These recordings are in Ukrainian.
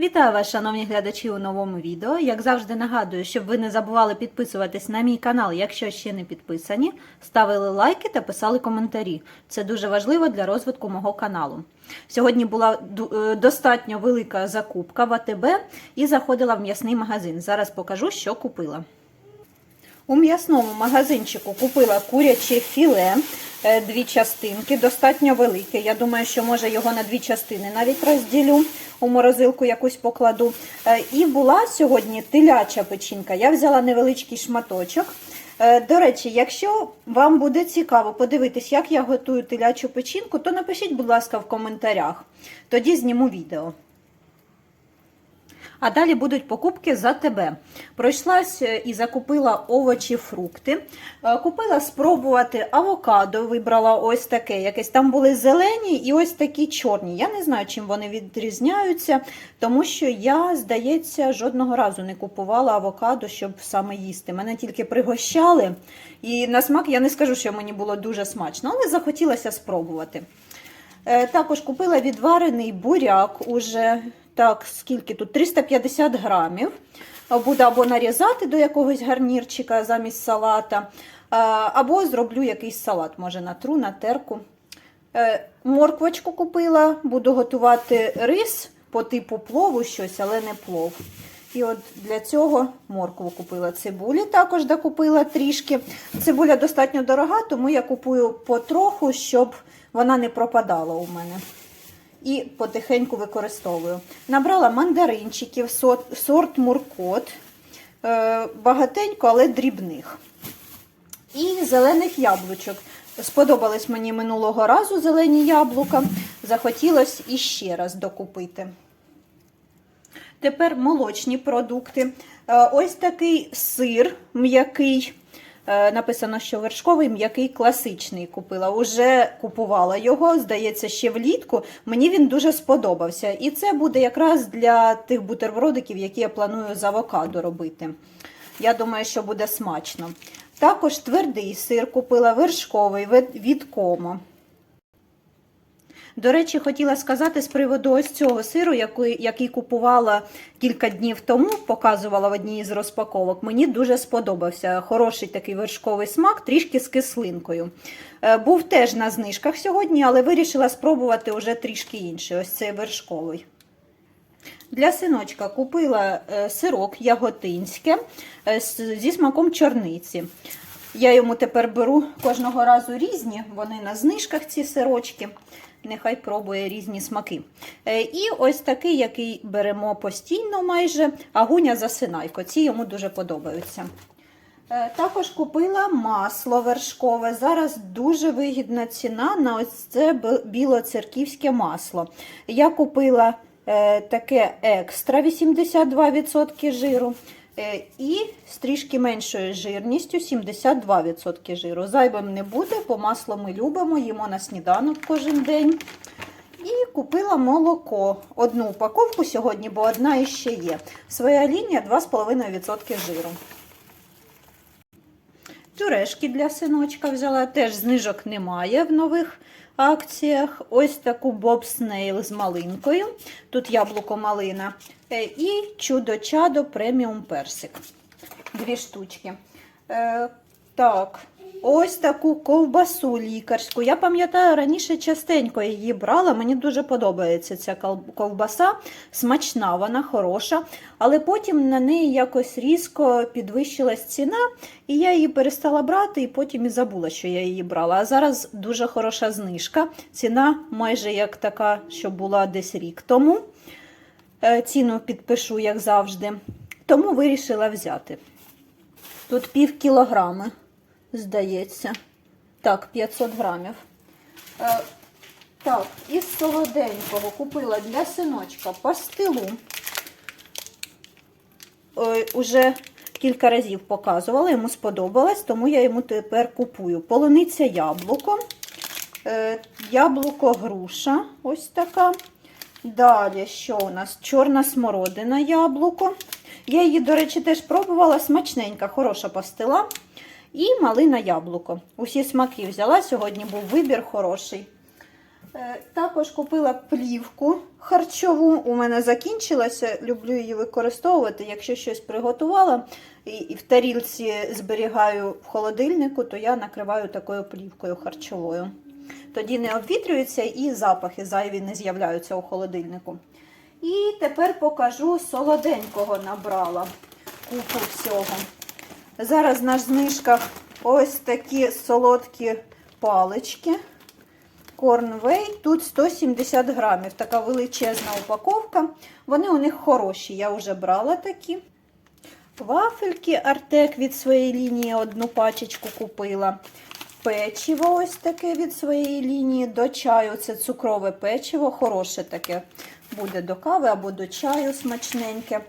Вітаю вас, шановні глядачі, у новому відео. Як завжди нагадую, щоб ви не забували підписуватись на мій канал, якщо ще не підписані, ставили лайки та писали коментарі. Це дуже важливо для розвитку мого каналу. Сьогодні була е, достатньо велика закупка в АТБ і заходила в м'ясний магазин. Зараз покажу, що купила. У м'ясному магазинчику купила куряче філе, е, дві частинки, достатньо велике. Я думаю, що може його на дві частини навіть розділю, у морозилку якусь покладу. Е, І була сьогодні теляча печінка. Я взяла невеличкий шматочок. Е, До речі, якщо вам буде цікаво подивитись, як я готую телячу печінку, то напишіть, будь ласка, в коментарях. Тоді зніму відео. А далі будуть покупки за тебе. Пройшлась е, і закупила овочі, фрукти. Е, Купила спробувати авокадо, вибрала ось таке. Якесь там були зелені і ось такі чорні. Я не знаю, чим вони відрізняються, тому що я, здається, жодного разу не купувала авокадо, щоб саме їсти. Мене тільки пригощали. І на смак я не скажу, що мені було дуже смачно, але захотілося спробувати. Е, Також купила відварений буряк уже так, скільки тут? 350 грамів. Буду або нарізати до якогось гарнірчика замість салата, е, або зроблю якийсь салат, може натру, на терку. Е, Морквочку купила, буду готувати рис по типу плову щось, але не плов. І от для цього моркву купила цибулі, також докупила трішки. Цибуля достатньо дорога, тому я купую потроху, щоб вона не пропадала у мене. І потихеньку використовую. Набрала мандаринчиків, сорт, муркот, е, багатенько, але дрібних. І зелених яблучок. Сподобались мені минулого разу зелені яблука. Захотілося іще раз докупити. Тепер молочні продукти. Е, Ось такий сир м'який. Е, Написано, що вершковий м'який класичний купила. Уже купувала його, здається, ще влітку. Мені він дуже сподобався. І це буде якраз для тих бутербродиків, які я планую з авокадо робити. Я думаю, що буде смачно. Також твердий сир купила вершковий від- від комо. До речі, хотіла сказати з приводу ось цього сиру, який, який купувала кілька днів тому, показувала в одній із розпаковок. Мені дуже сподобався. Хороший такий вершковий смак, трішки з кислинкою. Е, Був теж на знижках сьогодні, але вирішила спробувати вже трішки інший. Ось цей вершковий. Для синочка купила е, сирок яготинське е, зі смаком чорниці. Я йому тепер беру кожного разу різні, вони на знижках ці сирочки. Нехай пробує різні смаки. Е, І ось такий, який беремо постійно майже, агуня засинайко. Ці йому дуже подобаються. Е, Також купила масло вершкове. Зараз дуже вигідна ціна на ось це білоцерківське масло. Я купила е, таке екстра 82% жиру. Е, І з трішки меншою жирністю 72% жиру. Зайвим не буде, бо масло ми любимо, їмо на сніданок кожен день. І купила молоко. Одну упаковку сьогодні, бо одна іще є. Своя лінія 2,5% жиру. Тюрешки для синочка взяла. Теж знижок немає в нових акціях. Ось таку бобснейл з малинкою. Тут яблуко малина. Е, І чудо-чадо преміум персик. Дві штучки. Е, так, ось таку ковбасу лікарську. Я пам'ятаю, раніше частенько її брала. Мені дуже подобається ця ковбаса. Смачна, вона хороша. Але потім на неї якось різко підвищилась ціна, і я її перестала брати, і потім і забула, що я її брала. А зараз дуже хороша знижка. Ціна майже як така, що була десь рік тому. Е, Ціну підпишу, як завжди. Тому вирішила взяти. Тут пів кілограми, здається. Так, 500 грамів. Е, так, із солоденького купила для синочка пастилу. Ой, уже кілька разів показувала, йому сподобалось, тому я йому тепер купую. Полуниця яблуко, е, яблуко груша, ось така. Далі, що у нас? Чорна смородина яблуко. Я її, до речі, теж пробувала. Смачненька, хороша пастила. І малина яблуко. Усі смаки взяла. Сьогодні був вибір хороший. Е, Також купила плівку харчову. У мене закінчилася. Люблю її використовувати. Якщо щось приготувала і, в тарілці зберігаю в холодильнику, то я накриваю такою плівкою харчовою. Тоді не обвітрюється і запахи зайві не з'являються у холодильнику. І тепер покажу солоденького набрала купу всього. Зараз на знижках ось такі солодкі палички. Корнвей. Тут 170 грамів. Така величезна упаковка. Вони у них хороші. Я вже брала такі. Вафельки Артек від своєї лінії одну пачечку купила. Печиво ось таке від своєї лінії до чаю. Це цукрове печиво, хороше таке буде до кави або до чаю смачненьке.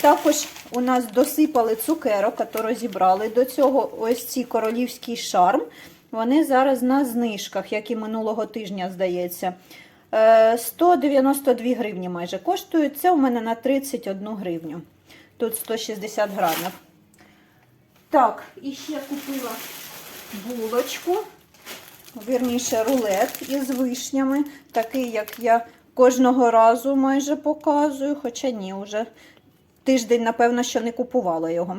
Також у нас досипали цукерок, які розібрали до цього. Ось ці королівський шарм. Вони зараз на знижках, як і минулого тижня, здається. Е, 192 гривні майже коштують. Це у мене на 31 гривню. Тут 160 грамів. Так, і ще купила булочку, вірніше рулет із вишнями, такий, як я кожного разу майже показую, хоча ні, вже тиждень, напевно, що не купувала його.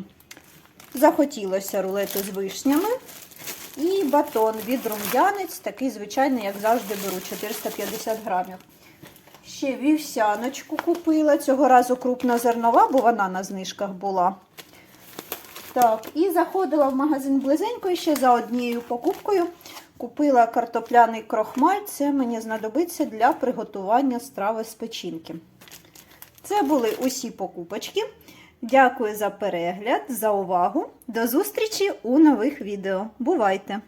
Захотілося рулету з вишнями. І батон від рум'янець, такий звичайний, як завжди беру, 450 грамів. Ще вівсяночку купила. Цього разу крупнозернова, бо вона на знижках була. Так, і заходила в магазин близенько і ще за однією покупкою. Купила картопляний крохмаль. Це мені знадобиться для приготування страви з печінки. Це були усі покупочки. Дякую за перегляд, за увагу. До зустрічі у нових відео. Бувайте!